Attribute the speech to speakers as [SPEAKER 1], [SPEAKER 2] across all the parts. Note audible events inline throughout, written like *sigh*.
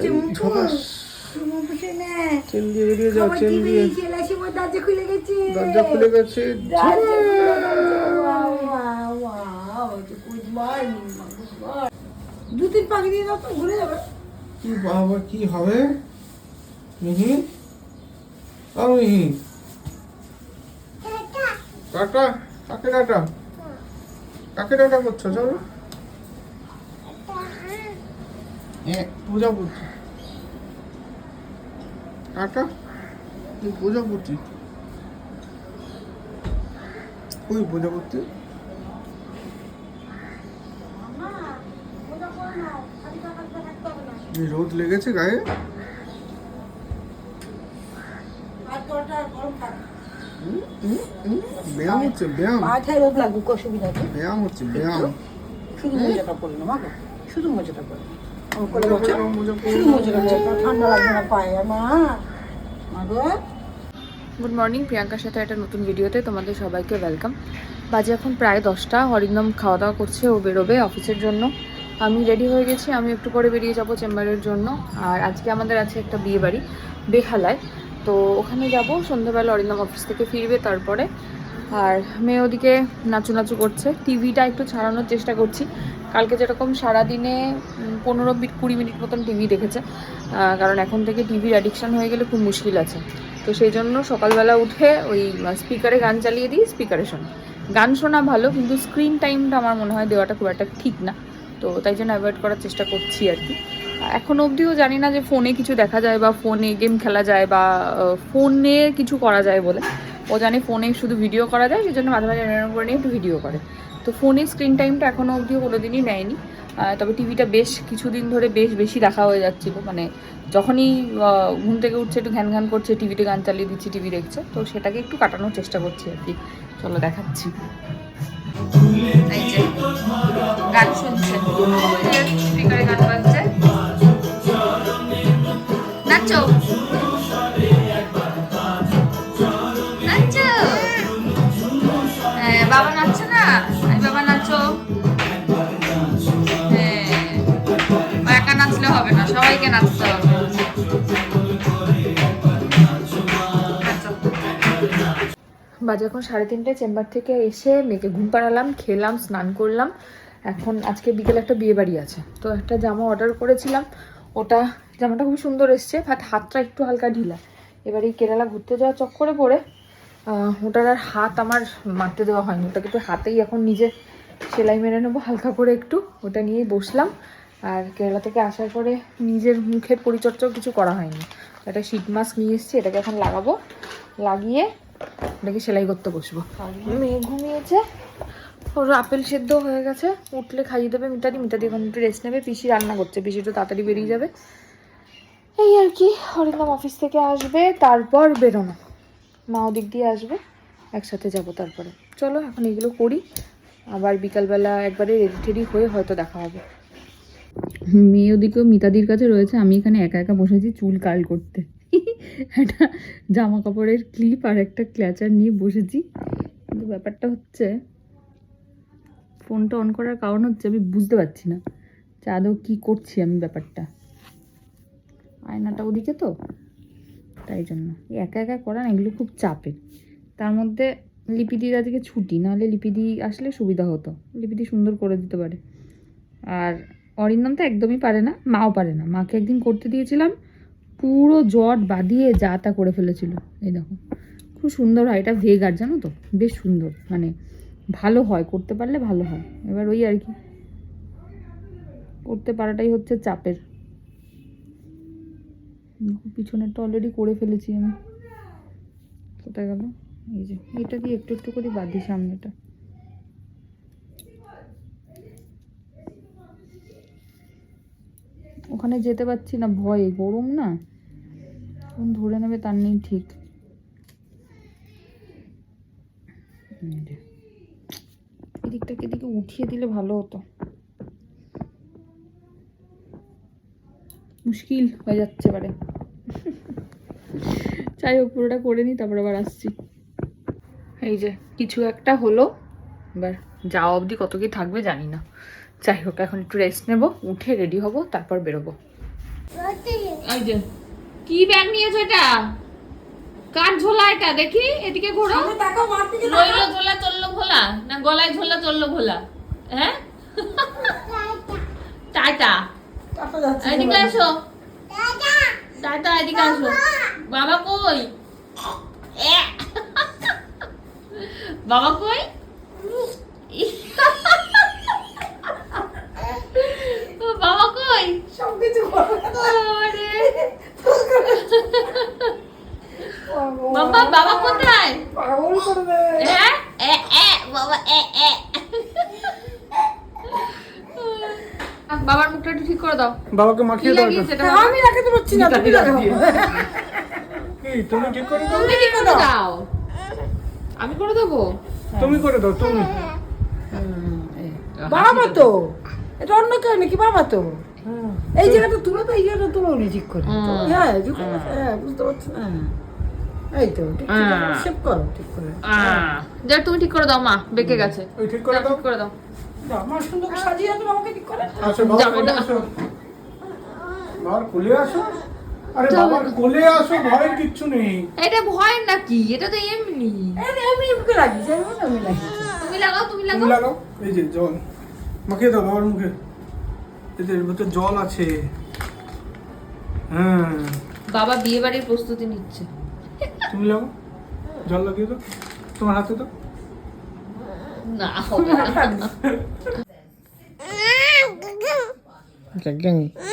[SPEAKER 1] আছে
[SPEAKER 2] এই
[SPEAKER 1] মুখু
[SPEAKER 2] ঝপাস।
[SPEAKER 1] মুখু শুনে
[SPEAKER 2] চেন দিয়ে বেরিয়ে যাও
[SPEAKER 1] আমার
[SPEAKER 2] চেন
[SPEAKER 1] টিভি
[SPEAKER 2] দিয়ে।
[SPEAKER 1] চলে আসি আমার দরজা খুলে গেছে।
[SPEAKER 2] দরজা খুলে গেছে.
[SPEAKER 1] দু তিন পাখি দিয়ে তো ঘুরে যাবে।
[SPEAKER 2] কি বাবা কি হবে? মিহি ও মিহি টাটা কাকে টাটা কাকে টাটা করছ? চলো হ্যাঁ পূজা করছি। টাটা তুই পূজা করছি? ওই পূজা করছি রোদ লেগেছে গায়ে? ব্যায়াম হচ্ছে ব্যায়াম।
[SPEAKER 1] মাথায় রোগ লাগুক অসুবিধা
[SPEAKER 2] ব্যায়াম হচ্ছে ব্যায়াম।
[SPEAKER 1] শুধু মজাটা করল শুধু মজাটা করল
[SPEAKER 3] গুড মর্নিং প্রিয়াঙ্কার সাথে একটা নতুন ভিডিওতে তোমাদের সবাইকে ওয়েলকাম বাজে এখন প্রায় দশটা হরিন্দম খাওয়া দাওয়া করছে ও বেরোবে অফিসের জন্য। আমি রেডি হয়ে গেছি, আমি একটু পরে বেরিয়ে যাব চেম্বারের জন্য। আর আজকে আমাদের আছে একটা বিয়ে বাড়ি বেহালায়। তো ওখানে যাব, সন্ধ্যাবেলা অরিন্দম অফিস থেকে ফিরবে, তারপরে আর মেয়ে ওদিকে নাচু নাচু করছে। টিভিটা একটু ছাড়ানোর চেষ্টা করছি। কালকে যেরকম সারাদিনে পনেরো মিনিট, কুড়ি মিনিট মতন টিভি দেখেছে। কারণ এখন থেকে টিভির অ্যাডিকশান হয়ে গেলে খুব মুশকিল আছে। তো সেই জন্য সকালবেলা উঠে ওই স্পিকারে গান চালিয়ে দিই স্পিকারে শোনে গান শোনা ভালো, কিন্তু স্ক্রিন টাইমটা আমার মনে হয় দেওয়াটা খুব একটা ঠিক না। তো তাই জন্য অ্যাভয়েড করার চেষ্টা করছি আর কি। এখন অবধিও জানি না যে ফোনে কিছু দেখা যায় বা ফোনে গেম খেলা যায় বা ফোনে কিছু করা যায় বলে। ও জানে ফোনে শুধু ভিডিও করা যায়, সেই জন্য মাঝে মাঝে এরকম করে নিয়ে একটু ভিডিও করে। তো ফোনের স্ক্রিন টাইমটা এখনও অবধি কোনো দিনই নেয়নি। তবে টিভিটা বেশ কিছুদিন ধরে বেশ বেশি দেখা হয়ে যাচ্ছিল মানে যখনই ঘুম থেকে উঠছে, একটু ঘ্যান ঘ্যান করছে টিভিতে গান চালিয়ে দিচ্ছি টিভি দেখছে। তো সেটাকে একটু কাটানোর চেষ্টা করছি আর কি। চলো দেখাচ্ছি। গান শুনছে। স্পিকারে গান বাজছে। নাচো। বাজে এখন সাড়ে তিনটে চেম্বার থেকে এসে মেয়েকে ঘুম পাড়ালাম, খেলাম, স্নান করলাম, এখন আজকে বিকেলে একটা বিয়ে বাড়ি আছে। তো একটা জামা অর্ডার করেছিলাম, ওটা জামাটা খুব সুন্দর এসছে বাট হাতটা একটু হালকা ঢিলা। এবার এই কেরালা ঘুরতে যাওয়া চক্করে পড়ে ওটার আর হাত আমার মারতে দেওয়া হয়নি। ওটাকে একটু হাতেই এখন নিজে সেলাই মেরে নেব, হালকা করে একটু। ওটা নিয়েই বসলাম। আর কেরালা থেকে আসার পরে নিজের মুখের পরিচর্যাও কিছু করা হয়নি। একটা শীত মাস্ক নিয়ে এসেছি, এটাকে এখন লাগাবো। লাগিয়ে এটাকে সেলাই করতে বসবো। মেয়ে ঘুমিয়েছে। ওর আপেল সেদ্ধ হয়ে গেছে। উঠলে খাইয়ে দেবে মিটাদি মিটাদি এখন একটু রেস্ট নেবে। পিসি রান্না করছে। পিসি একটু তাড়াতাড়ি বেরিয়ে যাবে। এই আর কি হরিনাম অফিস থেকে আসবে তারপর বেরোনো। মা ওদিক দিয়ে আসবে। একসাথে যাব তারপরে। চলো এখন এগুলো করি। আবার বিকালবেলা একবারে রেডি টেডি হয়ে হয়তো দেখা হবে। মেয়ে ওদিকেও মিতাদির কাছে রয়েছে। আমি এখানে একা একা বসেছি চুল কাল করতে। একটা জামা কাপড়ের ক্লিপ আর একটা ক্ল্যাচার নিয়ে বসেছি। কিন্তু ব্যাপারটা হচ্ছে ফোনটা অন করার কারণ হচ্ছে আমি বুঝতে পারছি না যে আদৌ কী করছি আমি ব্যাপারটা। আয়নাটা ওদিকে তো, তাই জন্য। একা একা করা না, এগুলো খুব চাপের। তার মধ্যে লিপিদির আজকে ছুটি, নাহলে লিপিদি আসলে সুবিধা হতো। লিপিদি সুন্দর করে দিতে পারে। আর অরিন্দম তো একদমই পারে না, মাও পারে না। মাকে একদিন করতে দিয়েছিলাম পুরো জট বাঁধিয়ে যা তা করে ফেলেছিল। এই দেখো, খুব সুন্দর হয়। এটা ভেগার, জানো তো? বেশ সুন্দর মানে ভালো হয়, করতে পারলে ভালো হয়। এবার ওই আর কি, করতে পারাটাই হচ্ছে চাপের। পিছনেরটা অলরেডি করে ফেলেছি আমি। কোথায় গেল? এই যে, এটা দিয়ে একটু একটু করে বাঁধি সামনেটা। ওখানে যেতে পারছি না, ভয়ে, গরম না? কোন ধরে নেবে তার নেই ঠিক। এদিকটাকে এদিকে উঠিয়ে দিলে ভালো হতো। মুশকিল হয়ে যাচ্ছে এবারে। যাই হোক পুরোটা করে নিই তারপর আবার আসছি। এই যে কিছু একটা হলো। এবার যাওয়া অবধি কত কি থাকবে জানি না। যাই হোক এখন একটু রেস্ট নেব উঠে রেডি হব তারপর বেরোবো। এই যে কি ব্যাগ নিয়েছো এটা? কার ঝোলা এটা? দেখি এদিকে ঘোরো। রইল ঝোলা চলল ভোলা না গলায় ঝোলা চলল ভোলা হ্যাঁ? টাটা।
[SPEAKER 1] টাটা
[SPEAKER 3] এদিকে আসো। টাটা। এদিকে আসো। বাবা। কই? এ। বাবা কই? ও, বাবা কই?
[SPEAKER 1] সব কিছু করবে
[SPEAKER 3] আরে। বাবা বাবা কোথায়
[SPEAKER 1] পাগল করবে
[SPEAKER 3] এ, এ, এ, বাবা এ, এ। বাবার মুখটা একটু ঠিক করে দাও।
[SPEAKER 2] বাবাকে মাখিয়ে দাও
[SPEAKER 1] আমি পারছি না তুমি লাগাও
[SPEAKER 2] কি তুমি ঠিক করে দাও?
[SPEAKER 3] তুমি ঠিক করে দাও। আমি করে দেবো?
[SPEAKER 2] তুমি করে দাও তুমি।
[SPEAKER 1] বাবা তো। এটা অন্য কেউ নাকি বাবা তো? এই জায়গাটা তুলো তো এই জায়গাটা তুলো নি ঠিক করে হ্যাঁ হ্যাঁ বুঝতে পারছি না। এই তো। সেভ করো ঠিক করে
[SPEAKER 3] যা তুমি ঠিক করে দাও মা বেঁকে গেছে।
[SPEAKER 2] ঠিক করে দাও।
[SPEAKER 3] ঠিক করে দাও।
[SPEAKER 1] দাও, আমার সুন্দর সাজিয়ে আছে বাবাকে ঠিক করে।
[SPEAKER 2] আচ্ছা বাবা
[SPEAKER 3] যাবে
[SPEAKER 2] কোলে
[SPEAKER 3] না।
[SPEAKER 2] আসো বাবার কোলে আসো? আরে বাবার কোলে আসো ভয়ের কিচ্ছু নেই।
[SPEAKER 3] এটা ভয় নাকি? এটা তো এমনি।
[SPEAKER 1] এই রে, আমি লাগিয়েছি আমি বললাম আমি লাগিয়েছি।
[SPEAKER 3] তুমি লাগাও তুমি
[SPEAKER 2] তুমি
[SPEAKER 3] লাগাও।
[SPEAKER 2] লাগাও। এই যে জল। মাখিয়ে দাও বাবার মুখে। এই যে ভিতরে জল আছে। হ্যাঁ।
[SPEAKER 3] বাবা বিয়ে বাড়ির প্রস্তুতি নিচ্ছে।
[SPEAKER 2] তুমি লাগাও। জল লাগিয়ে দাও। তোমার হাতে দাও।
[SPEAKER 3] না হবে না।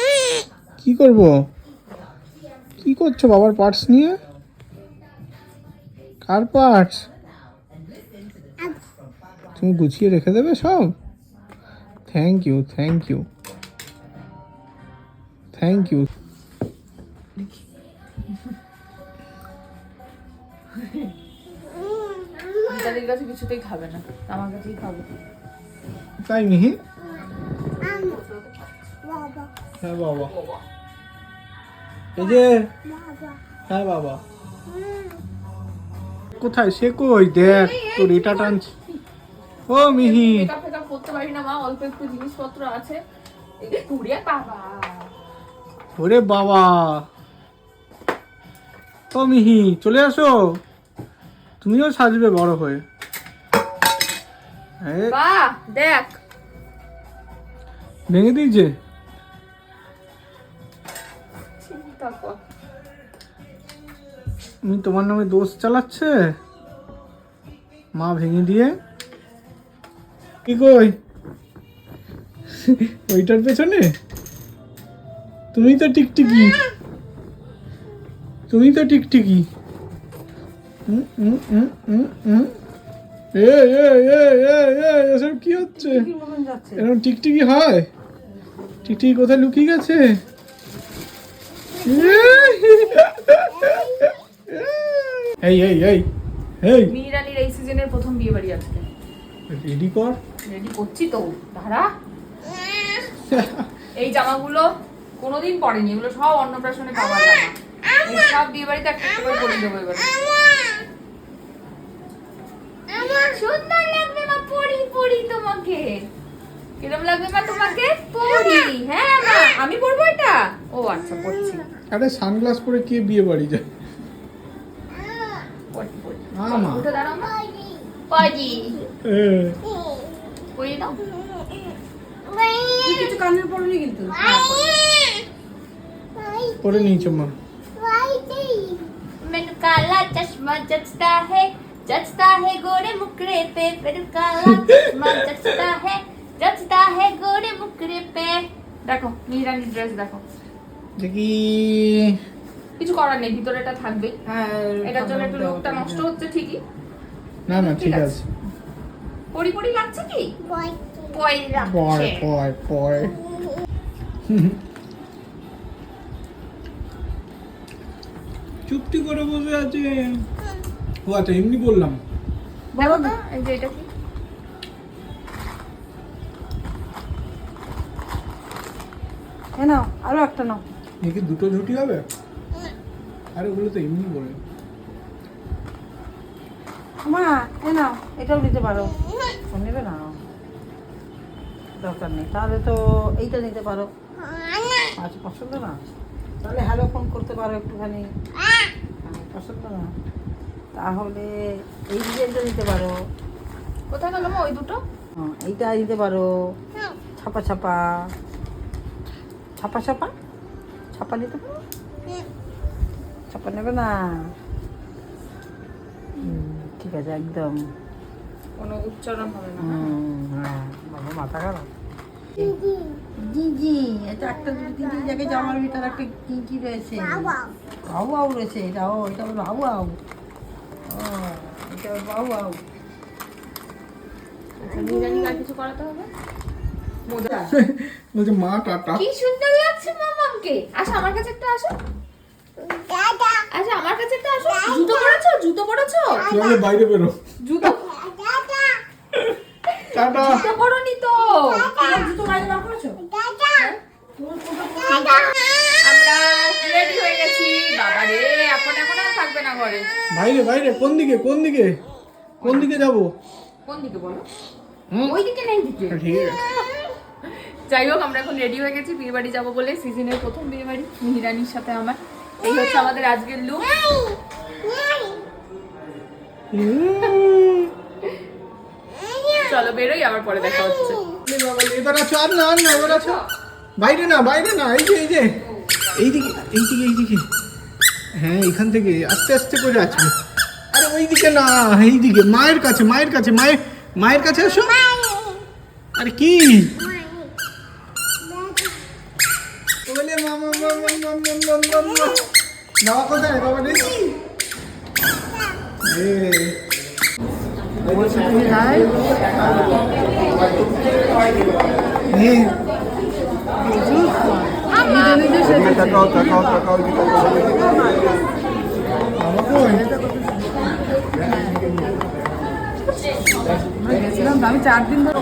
[SPEAKER 3] *laughs*
[SPEAKER 2] কি করব? কি করছ বাবার পার্টস নিয়ে? কার পার্টস তুমি গুছিয়ে রেখে দেবে সব? Thank you thank you thank
[SPEAKER 3] you কাছে কিছুতেই খাবে না। আমার কাছেই খাবে।
[SPEAKER 2] তাই মিহি হ্যাঁ বাবা। এই যে। হ্যাঁ বাবা। কোথায়? সে কই? দেখ তোর এটা টানছে। ও মিহি।
[SPEAKER 3] মেকআপ ফেকআপ করতে পারি না মা। অল্প একটু জিনিসপত্র আছে। এই বাবা।
[SPEAKER 2] ওরে বাবা। ও মিহি চলে আসো। তুমিও সাজবে বড় হয়ে।
[SPEAKER 3] দেখ।
[SPEAKER 2] ভেঙে দিয়েছে? তোমার নামে দোষ চালাচ্ছে? মা ভেঙে দিয়ে? কি কই ওইটার পেছনে? তুমি তো টিকটিকি। তুমি তো টিকটিকি। এ এ এ এ এ এসব কি হচ্ছে? এরকম টিকটিকি হয়? টিকটিকি কোথায় লুকিয়ে গেছে? এই এই এই এই।
[SPEAKER 3] এই সিজনের প্রথম বিয়ে বাড়ি আজকে।
[SPEAKER 2] রেডি কর।
[SPEAKER 3] রেডি করছি তো দাঁড়া। এই জামাগুলো কোনোদিন পরেনি এগুলো সব অন্নপ্রাশনে পাওয়া জামা এই সব বিয়ে বাড়িতে একটা করে পরিয়ে দেবো এবার। সুন্দর লাগবে মা পরি পরি তোমাকে। কিরম লাগবে মা তোমাকে? পরি হ্যাঁ মা আমি পরবো ও আচ্ছা পড়ছি
[SPEAKER 2] আরে সানগ্লাস পরে কে বিয়ে বাড়ি যায়
[SPEAKER 3] পড়ি পড়ি
[SPEAKER 2] আমা
[SPEAKER 3] উঠে দাঁড়াও মা পরি
[SPEAKER 2] এ,
[SPEAKER 3] পরিয়ে দাও
[SPEAKER 1] তুই কিছু কানের পড়নি কিন্তু
[SPEAKER 2] পরে নিয়েছো মা
[SPEAKER 3] मैंने काला चश्मा जचता है जचता है गोरे मुकरे पे फिर काला चश्मा जचता है जचता है गोरे मुकरे पे দেখো মিহিরানি ড্রেস দেখো
[SPEAKER 2] দেখি
[SPEAKER 3] কিছু করার নেই ভিতরে এটা থাকবে।
[SPEAKER 1] হ্যাঁ
[SPEAKER 3] এটার জন্য একটু লুকটা নষ্ট হচ্ছে ঠিকই।
[SPEAKER 2] না না ঠিক আছে।
[SPEAKER 3] পরি পরি লাগছে কি?
[SPEAKER 2] পয়
[SPEAKER 3] লাগছে।
[SPEAKER 2] পয় পয় চুপটি করে বসে আছে। ও আচ্ছা এমনি বললাম।
[SPEAKER 3] দেখো তো এই যে এটা কি?
[SPEAKER 1] এ নাও আরও একটা নাও।
[SPEAKER 2] দেখি দুটো ঝুটি হবে? আরে ওগুলো তো এমনি বলে।
[SPEAKER 1] মা এ নাও এটাও নিতে পারো। নেবে না? দরকার নেই। তাহলে তো এইটা নিতে পারো। আচ্ছা পছন্দ না? তাহলে হ্যালো ফোন করতে পারো একটুখানি। পছন্দ না? তাহলে এই ডিজাইনটা নিতে পারো।
[SPEAKER 3] কোথায় গেল মা ওই দুটো?
[SPEAKER 1] হ্যাঁ, এইটা নিতে পারো। ছাপা ছাপা। ছাপা ছাপা? ছাপা দিতে পারো ছাপা নেবে না। ঠিক আছে একদম।
[SPEAKER 3] কোনো উচ্চারণ হবে না
[SPEAKER 1] হ্যাঁ, বাবা মাথা খারাপ। জি জি এটা একটা দুটো তিনটে জায়গায় জামার ভিতরে একটা কি কি রয়েছে। বাউ বাউ রয়েছে এটা ও এটা হলো বাউ ও এটা বাউ
[SPEAKER 3] আচ্ছা আর কিছু করাতে হবে? *laughs*
[SPEAKER 2] বলছে মা টাটা।
[SPEAKER 3] কি সুন্দর লাগছে মামাকে আসো আমার কাছে একটা আসো। আচ্ছা আমার কাছে একটা আসো। জুতো পরেছো? জুতো পরেছো?
[SPEAKER 2] তুই বাইরে বেরো।
[SPEAKER 3] জুতো
[SPEAKER 2] টাটা।
[SPEAKER 3] জুতো পরনি তো।
[SPEAKER 1] জুতো বাইরে বার করেছ?
[SPEAKER 3] আমরা রেডি হয়ে গেছি। বাবা রে এখন এখন আর থাকবে না ঘরে।
[SPEAKER 2] বাইরে বাইরে কোন দিকে কোন দিকে? কোন দিকে যাব?
[SPEAKER 3] কোন দিকে বলো?
[SPEAKER 2] হুম?
[SPEAKER 3] ওই দিকে নেই দিকে।
[SPEAKER 2] ঠিক আছে।
[SPEAKER 3] যাই হোক, আমরা এখন রেডি হয়ে গেছি বিয়ে বাড়ি যাব বলে। সিজনের প্রথম বিয়ে বাড়ি মিহিরানির সাথে আমার। এই হচ্ছে আমাদের আজকের লুক চলো, বেরোই, আবার পরে দেখা হচ্ছে।
[SPEAKER 2] বাইরে না বাইরে না, এই যে এই যে। এইদিকে এইদিকে এইদিকে। হ্যাঁ এখান থেকে আস্তে আস্তে করে আসবে। আরে, ওইদিকে না, এইদিকে, মায়ের কাছে মায়ের কাছে, মায়ের মায়ের কাছে আসো। আরে, কি? বাবা কোথায় বাবা দেখি
[SPEAKER 4] তাকাও তাকাও তাকাও
[SPEAKER 2] বাবা
[SPEAKER 3] আমি চার দিন ধরে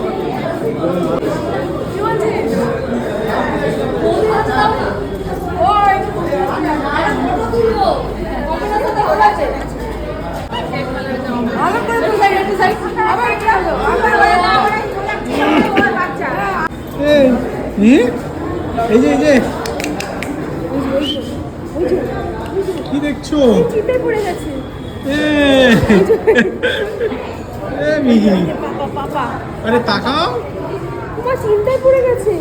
[SPEAKER 2] এই কি দেখছ? এ এ মিহি। আরে তাকাও।
[SPEAKER 3] চিন্তায় পড়ে গেছে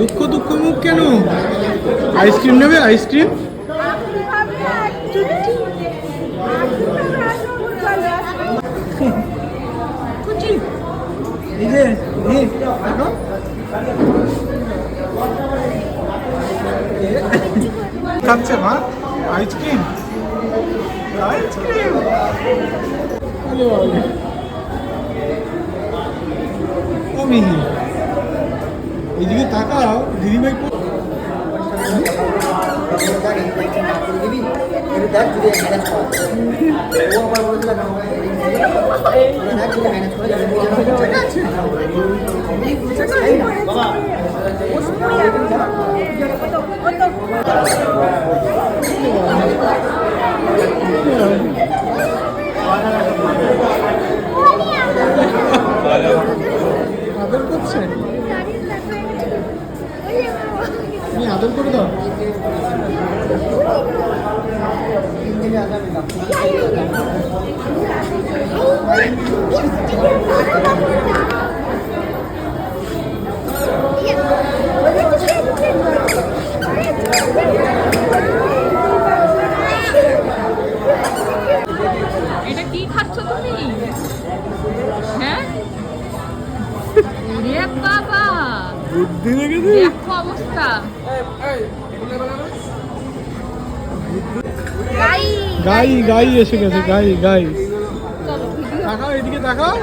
[SPEAKER 2] দুঃখ দুঃখ মুখ কেন? আইসক্রিম নেবে? আইসক্রিম খাচ্ছে মা। Ice cream ice cream. ও মিহি। এইদিকে তাকাও দিদিভাই ম্যানেজ আদর করছে তুমি আদর করে দাও
[SPEAKER 3] এটা কি খাচ্ছ তুমি হ্যাঁ রে বাবা
[SPEAKER 2] বুদ্ধি লেগেছে
[SPEAKER 3] দেখো অবস্থা
[SPEAKER 2] গাই গাই এসে গেছে গাই গাই। তাকাও এদিকে তাকাও।